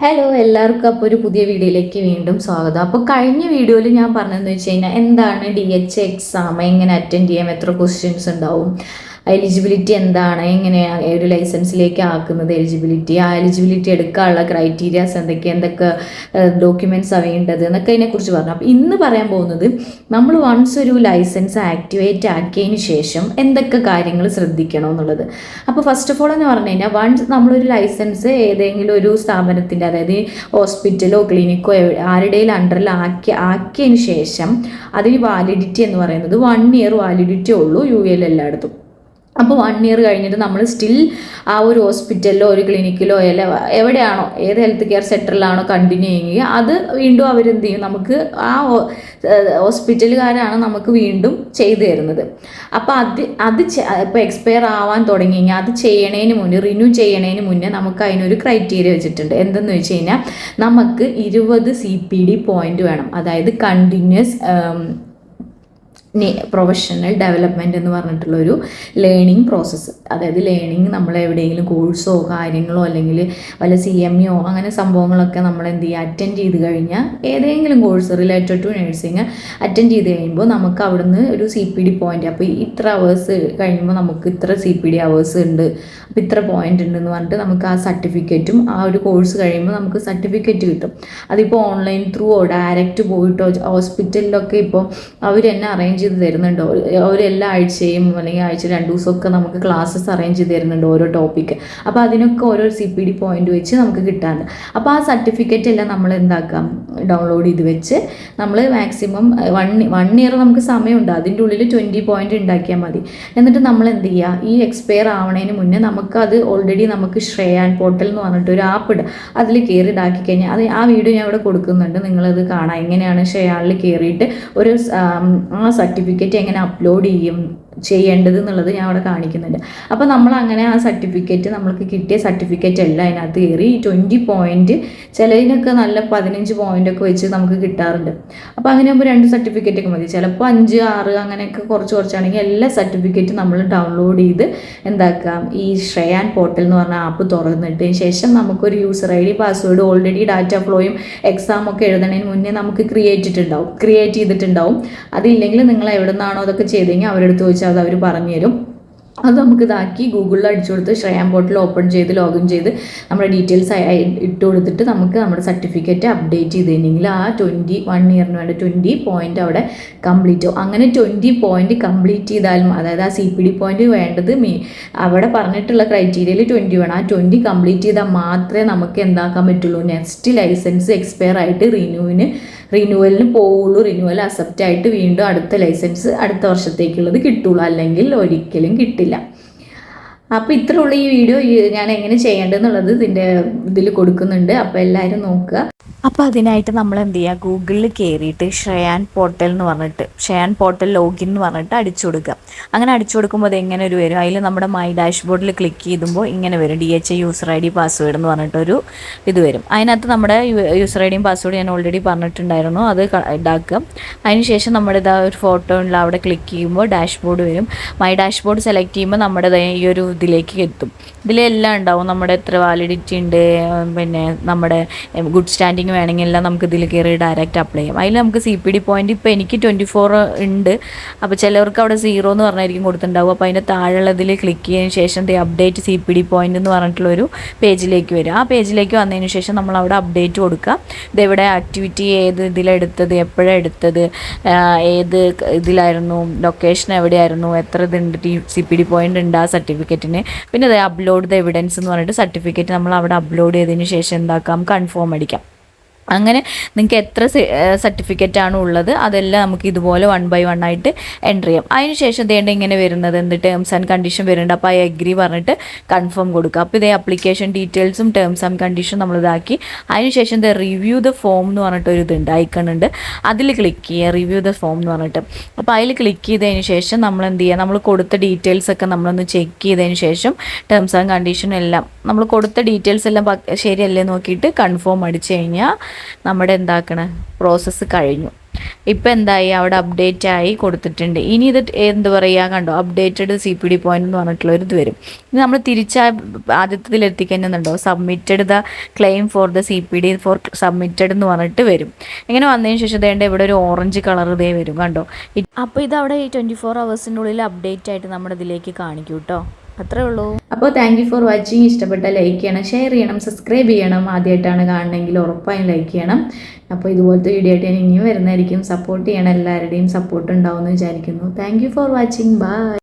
Hello എല്ലാവർക്കും അപ്പോൾ ഒരു പുതിയ വീഡിയോയിലേക്ക് വീണ്ടും സ്വാഗതം. അപ്പോൾ കഴിഞ്ഞ വീഡിയോയിൽ ഞാൻ പറഞ്ഞതെന്ന് വെച്ച് കഴിഞ്ഞാൽ എന്താണ് ഡി എച്ച് എക്സാം എങ്ങനെ അറ്റൻഡ് ചെയ്യാം? എത്ര ക്വസ്റ്റ്യൻസ് ഉണ്ടാവും? എലിജിബിലിറ്റി എന്താണ്? എങ്ങനെയാണ് ഒരു ലൈസൻസിലേക്ക് ആക്കുന്നത് എലിജിബിലിറ്റി ആ എലിജിബിലിറ്റി എടുക്കാനുള്ള ക്രൈറ്റീരിയാസ് എന്തൊക്കെ? എന്തൊക്കെ ഡോക്യുമെന്റ്സ് അറിയേണ്ടത് എന്നൊക്കെ അതിനെക്കുറിച്ച് പറഞ്ഞു. അപ്പോൾ ഇന്ന് പറയാൻ പോകുന്നത് നമ്മൾ വൺസ് ഒരു ലൈസൻസ് ആക്ടിവേറ്റ് ആക്കിയതിന് ശേഷം എന്തൊക്കെ കാര്യങ്ങൾ ശ്രദ്ധിക്കണം എന്നുള്ളത്. അപ്പോൾ ഫസ്റ്റ് ഓഫ് ഓൾ എന്ന് പറഞ്ഞു കഴിഞ്ഞാൽ വൺസ് നമ്മളൊരു ലൈസൻസ് ഏതെങ്കിലും ഒരു സ്ഥാപനത്തിന്റെ അതായത് ഹോസ്പിറ്റലോ ക്ലിനിക്കോ ആരുടെയും അണ്ടറിൽ ആക്കി ആക്കിയതിന് ശേഷം അതിന് വാലിഡിറ്റി എന്ന് പറയുന്നത് വൺ ഇയർ വാലിഡിറ്റി ഉള്ളൂ യു എൽ എല്ലായിടത്തും. അപ്പോൾ വൺ ഇയർ കഴിഞ്ഞിട്ട് നമ്മൾ സ്റ്റിൽ ആ ഒരു ഹോസ്പിറ്റലിലോ ഒരു ക്ലിനിക്കിലോ അല്ല എവിടെയാണോ ഏത് ഹെൽത്ത് കെയർ സെന്ററിലാണോ കണ്ടിന്യൂ ചെയ്യുക അത് വീണ്ടും അവരെന്ത് ചെയ്യും നമുക്ക് ആ ഹോസ്പിറ്റലുകാരാണ് നമുക്ക് വീണ്ടും ചെയ്തു തരുന്നത്. അപ്പോൾ അത് അത് ഇപ്പോൾ എക്സ്പയർ ആവാൻ തുടങ്ങി കഴിഞ്ഞാൽ അത് ചെയ്യണതിന് മുന്നേ റിന്യൂ ചെയ്യണതിന് മുന്നേ നമുക്ക് അതിനൊരു ക്രൈറ്റീരിയ വെച്ചിട്ടുണ്ട്. എന്തെന്ന് വെച്ച് കഴിഞ്ഞാൽ നമുക്ക് ഇരുപത് സി പി ഡി പോയിന്റ് വേണം. അതായത് കണ്ടിന്യൂസ് പ്രൊഫഷണൽ ഡെവലപ്മെന്റ് എന്ന് പറഞ്ഞിട്ടുള്ള ഒരു ലേണിംഗ് പ്രോസസ്സ് അതായത് ലേണിംഗ് നമ്മൾ എവിടെയെങ്കിലും കോഴ്സോ കാര്യങ്ങളോ അല്ലെങ്കിൽ വല്ല സി എം ഒ അങ്ങനെ സംഭവങ്ങളൊക്കെ നമ്മൾ എന്ത് ചെയ്യുക അറ്റൻഡ് ചെയ്ത് കഴിഞ്ഞാൽ ഏതെങ്കിലും course related to nursing attend ചെയ്ത് കഴിയുമ്പോൾ നമുക്ക് അവിടുന്ന് ഒരു സി പി ഡി പോയിന്റ് അപ്പോൾ ഇത്ര അവേഴ്സ് കഴിയുമ്പോൾ നമുക്ക് ഇത്ര സി പി ഡി അവേഴ്സ് ഉണ്ട്. അപ്പോൾ ഇത്ര പോയിന്റ് ഉണ്ടെന്ന് പറഞ്ഞിട്ട് നമുക്ക് ആ സർട്ടിഫിക്കറ്റും ആ ഒരു കോഴ്സ് കഴിയുമ്പോൾ നമുക്ക് സർട്ടിഫിക്കറ്റ് കിട്ടും. അതിപ്പോൾ ഓൺലൈൻ ത്രൂ ഡയറക്റ്റ് പോയിട്ടോ ഹോസ്പിറ്റലിലൊക്കെ ഇപ്പോൾ അവർ തന്നെ അറേഞ്ച് ചെയ്ത് തരുന്നുണ്ട്. അവർ എല്ലാ ആഴ്ചയും അല്ലെങ്കിൽ ആഴ്ച രണ്ട് ദിവസമൊക്കെ നമുക്ക് ക്ലാസ്സസ് അറേഞ്ച് ചെയ്ത് തരുന്നുണ്ട് ഓരോ ടോപ്പിക്ക് അപ്പോൾ അതിനൊക്കെ ഓരോ സി പി ഡി പോയിന്റ് വെച്ച് നമുക്ക് കിട്ടാറുണ്ട് അപ്പോൾ ആ സർട്ടിഫിക്കറ്റ് എല്ലാം നമ്മൾ എന്താക്കാം? ഡൗൺലോഡ് ചെയ്ത് വെച്ച് നമ്മൾ മാക്സിമം വൺ വൺ ഇയർ നമുക്ക് സമയമുണ്ട്. അതിന്റെ ഉള്ളിൽ ട്വന്റി പോയിന്റ് ഉണ്ടാക്കിയാൽ മതി. എന്നിട്ട് നമ്മൾ എന്ത് ചെയ്യുക? ഈ എക്സ്പയർ ആവണതിന് മുന്നേ നമുക്ക് അത് ഓൾറെഡി നമുക്ക് ശ്രേയാൻ പോർട്ടൽ എന്ന് പറഞ്ഞിട്ട് ഒരു ആപ്പ് ഉണ്ട് അതിൽ കയറി ഇതാക്കി കഴിഞ്ഞാൽ അത് ആ വീഡിയോ ഞാൻ ഇവിടെ കൊടുക്കുന്നുണ്ട്. നിങ്ങളത് കാണാം. എങ്ങനെയാണ് ശ്രേയാനിൽ കയറിയിട്ട് ഒരു ആ സർട്ടിഫിക്കറ്റ് എങ്ങനെ അപ്ലോഡ് ചെയ്യും? ചെയ്യേണ്ടത് എന്നുള്ളത് ഞാൻ അവിടെ കാണിക്കുന്നുണ്ട്. അപ്പോൾ നമ്മൾ അങ്ങനെ ആ സർട്ടിഫിക്കറ്റ് നമ്മൾക്ക് കിട്ടിയ സർട്ടിഫിക്കറ്റ് എല്ലാം അതിനകത്ത് കയറി ട്വന്റി പോയിന്റ് ചിലതിനൊക്കെ നല്ല പതിനഞ്ച് പോയിന്റ് ഒക്കെ വെച്ച് നമുക്ക് കിട്ടാറുണ്ട്. അപ്പോൾ അങ്ങനെ ആകുമ്പോൾ രണ്ട് സർട്ടിഫിക്കറ്റ് ഒക്കെ മതി. ചിലപ്പോൾ അഞ്ച് ആറ് അങ്ങനെയൊക്കെ കുറച്ച് കുറച്ചാണെങ്കിൽ എല്ലാ സർട്ടിഫിക്കറ്റും നമ്മൾ ഡൗൺലോഡ് ചെയ്ത് എന്താക്കാം? ഈ ശ്രേയാൻ പോർട്ടൽ എന്ന് പറഞ്ഞ ആപ്പ് തുറന്നിട്ടതിന് ശേഷം നമുക്കൊരു user I D password already data ഫ്ലോയും exam ഒക്കെ എഴുതണതിന് മുന്നേ നമുക്ക് ക്രിയേറ്റ് ചെയ്തിട്ടുണ്ടാവും ക്രിയേറ്റ് ചെയ്തിട്ടുണ്ടാവും. അതില്ലെങ്കിൽ നിങ്ങൾ എവിടെ നിന്നാണോ അതൊക്കെ ചെയ്തെങ്കിൽ അവരെടുത്ത് ചോദിച്ചാൽ അത് അവർ പറഞ്ഞു തരും അത് നമുക്ക് ഇതാക്കി ഗൂഗിളിൽ അടിച്ചു കൊടുത്ത് ശ്രേയാം പോർട്ടൽ ഓപ്പൺ ചെയ്ത് ലോഗിൻ ചെയ്ത് നമ്മുടെ ഡീറ്റെയിൽസ് ഇട്ട് കൊടുത്തിട്ട് നമുക്ക് നമ്മുടെ സർട്ടിഫിക്കറ്റ് അപ്ഡേറ്റ് ചെയ്ത് കഴിഞ്ഞെങ്കിൽ ആ ട്വന്റി വൺ ഇയറിന് വേണ്ട ട്വന്റി പോയിന്റ് അവിടെ കംപ്ലീറ്റ് ആവും. അങ്ങനെ ട്വന്റി പോയിന്റ് കംപ്ലീറ്റ് ചെയ്താലും അതായത് ആ സി പി ഡി പോയിന്റ് വേണ്ടത് മീ അവിടെ പറഞ്ഞിട്ടുള്ള ക്രൈറ്റീരിയയിൽ ട്വന്റി വേണം ആ ട്വന്റി കംപ്ലീറ്റ് ചെയ്താൽ മാത്രമേ നമുക്ക് എന്താക്കാൻ പറ്റുള്ളൂ. നെക്സ്റ്റ് ലൈസൻസ് എക്സ്പയർ ആയിട്ട് റിന്യൂവിന് റിന്യൂവലിന് പോവുള്ളൂ. റിന്യൂവൽ അക്സെപ്റ്റ് ആയിട്ട് വീണ്ടും അടുത്ത ലൈസൻസ് അടുത്ത വർഷത്തേക്കുള്ളത് കിട്ടുള്ളൂ. അല്ലെങ്കിൽ ഒരിക്കലും കിട്ടില്ല. അറിയില്ല അപ്പോൾ ഉള്ളൂ ഈ വീഡിയോ. ഞാൻ എങ്ങനെ ചെയ്യേണ്ടതെന്നുള്ളത് ഇതിന്റെ ഇതിൽ കൊടുക്കുന്നുണ്ട്. അപ്പോൾ എല്ലാവരും നോക്കുക. അപ്പോൾ അതിനായിട്ട് നമ്മൾ എന്ത് ചെയ്യുക? ഗൂഗിളിൽ കയറിയിട്ട് ഷെയാൻ പോർട്ടൽ എന്ന് പറഞ്ഞിട്ട് ഷെയാൻ പോർട്ടൽ ലോഗിൻ എന്ന് പറഞ്ഞിട്ട് അടിച്ചു കൊടുക്കുക. അങ്ങനെ അടിച്ചു കൊടുക്കുമ്പോൾ അത് എങ്ങനെ ഒരു വരും? അതിൽ നമ്മുടെ മൈ ഡാഷ്ബോർഡിൽ ക്ലിക്ക് ചെയ്യുമ്പോൾ ഇങ്ങനെ വരും. D H user I D password എന്ന് പറഞ്ഞിട്ടൊരു ഇത് വരും. അതിനകത്ത് നമ്മുടെ യൂസർ ഐ ഡിയും പാസ്വേഡ് ഞാൻ ഓൾറെഡി പറഞ്ഞിട്ടുണ്ടായിരുന്നു. അത് ഇതാക്കുക. അതിനുശേഷം നമ്മുടെ ഇതാ ഒരു ഫോട്ടോ ഉള്ള അവിടെ ക്ലിക്ക് ചെയ്യുമ്പോൾ ഡാഷ്ബോർഡ് വരും. മൈ ഡാഷ്ബോർഡ് സെലക്ട് ചെയ്യുമ്പോൾ നമ്മുടെ ഈ ഒരു ഇതിലേക്ക് എത്തും. ഇതിലെല്ലാം ഉണ്ടാവും. നമ്മുടെ എത്ര വാലിഡിറ്റി ഉണ്ട് പിന്നെ നമ്മുടെ ഗുഡ് സ്റ്റാൻഡിങ് വേണമെങ്കിൽ എല്ലാം നമുക്ക് ഇതിൽ കയറി ഡയറക്റ്റ് അപ്ലൈ ചെയ്യാം. അതിൽ നമുക്ക് സി പി ഡി പോയിന്റ് ഇപ്പോൾ എനിക്ക് ട്വന്റി ഫോർ ഉണ്ട്. അപ്പോൾ ചിലവർക്ക് അവിടെ സീറോ എന്ന് പറഞ്ഞായിരിക്കും കൊടുത്തിട്ടുണ്ടാവും അപ്പോൾ അതിന്റെ താഴെയുള്ളതിൽ ക്ലിക്ക് ചെയ്തതിന് ശേഷം the update C P D point എന്ന് പറഞ്ഞിട്ടുള്ളൊരു പേജിലേക്ക് വരും ആ പേജിലേക്ക് വന്നതിന് ശേഷം നമ്മൾ അവിടെ അപ്ഡേറ്റ് കൊടുക്കുക. ഇതെവിടെ ആക്ടിവിറ്റി ഏത് ഇതിലെടുത്തത് എപ്പോഴാണ് എടുത്തത് ഏത് ഇതിലായിരുന്നു ലൊക്കേഷൻ എവിടെയായിരുന്നു എത്ര ഇതുണ്ട് സി പി ഡി പോയിന്റ് ഉണ്ട് ആ സർട്ടിഫിക്കറ്റിന് പിന്നെ അതെ അപ്ലോഡ് ദ എവിഡൻസ് എന്ന് പറഞ്ഞിട്ട് സർട്ടിഫിക്കറ്റ് നമ്മൾ അവിടെ അപ്ലോഡ് ചെയ്തതിന് ശേഷം എന്താക്കാം? കൺഫേം അടിക്കാം. അങ്ങനെ നിങ്ങൾക്ക് എത്ര സർട്ടിഫിക്കറ്റ് ആണ് ഉള്ളത് അതെല്ലാം നമുക്ക് ഇതുപോലെ വൺ ബൈ വൺ ആയിട്ട് എന്റർ ചെയ്യാം. അതിനുശേഷം ഇതേണ്ട ഇങ്ങനെ വരുന്നത് എന്ത് ടേംസ് ആൻഡ് കണ്ടീഷൻ വരുന്നുണ്ട്. അപ്പോൾ ഐ എഗ്രി പറഞ്ഞിട്ട് കൺഫേം കൊടുക്കുക. അപ്പോൾ ഇതേ അപ്ലിക്കേഷൻ ഡീറ്റെയിൽസും ടേംസ് ആൻഡ് കണ്ടീഷൻ നമ്മൾ ഇതാക്കി. അതിനുശേഷം ഇത് റിവ്യൂ ദ ഫോം എന്ന് പറഞ്ഞിട്ട് ഒരു ഇതുണ്ട് ഉണ്ട്. അതിൽ ക്ലിക്ക് ചെയ്യുക റിവ്യൂ ദ ഫോം എന്ന് പറഞ്ഞിട്ട്. അപ്പോൾ അതിൽ ക്ലിക്ക് ചെയ്തതിന് ശേഷം നമ്മൾ എന്ത് ചെയ്യുക നമ്മൾ കൊടുത്ത ഡീറ്റെയിൽസ് ഒക്കെ നമ്മളൊന്ന് ചെക്ക് ചെയ്തതിന് ശേഷം ടേംസ് ആൻഡ് കണ്ടീഷൻ എല്ലാം നമ്മൾ കൊടുത്ത ഡീറ്റെയിൽസ് എല്ലാം ശരിയല്ലേ നോക്കിയിട്ട് കൺഫേം അടിച്ചു കഴിഞ്ഞാൽ നമ്മുടെ എന്താക്കണ പ്രോസസ്സ് കഴിഞ്ഞു. ഇപ്പം എന്തായി? അവിടെ അപ്ഡേറ്റ് ആയി കൊടുത്തിട്ടുണ്ട്. ഇനി ഇത് എന്ത് പറയുക കണ്ടോ? Updated C P D point എന്ന് പറഞ്ഞിട്ടുള്ള ഒരു ഇത് വരും. ഇത് നമ്മൾ തിരിച്ച ആദ്യത്തിൽ എത്തിക്കുന്നുണ്ടോ submitted the claim for the C P D for submitted എന്ന് പറഞ്ഞിട്ട് വരും. ഇങ്ങനെ വന്നതിന് ശേഷം ദേണ്ട ഇവിടെ ഒരു ഓറഞ്ച് കളർ ഇതേ വരും കണ്ടോ? അപ്പോൾ ഇത് അവിടെ ട്വന്റി ഫോർ അവേഴ്സിന്റെ ഉള്ളിൽ അപ്ഡേറ്റ് ആയിട്ട് നമ്മുടെ ഇതിലേക്ക് കാണിക്കും കേട്ടോ അത്രേ ഉള്ളൂ. അപ്പോൾ താങ്ക് യു ഫോർ വാച്ചിങ് ഇഷ്ടപ്പെട്ട ലൈക്ക് ചെയ്യണം ഷെയർ ചെയ്യണം സബ്സ്ക്രൈബ് ചെയ്യണം ആദ്യമായിട്ടാണ് കാണണമെങ്കിൽ ഉറപ്പായും ലൈക്ക് ചെയ്യണം. അപ്പോൾ ഇതുപോലത്തെ വീഡിയോ ആയിട്ട് ഞാൻ ഇനിയും വരുന്നതായിരിക്കും. സപ്പോർട്ട് ചെയ്യണം എല്ലാവരുടെയും സപ്പോർട്ട് ഉണ്ടാവുമെന്ന് വിചാരിക്കുന്നു. Thank for watching bye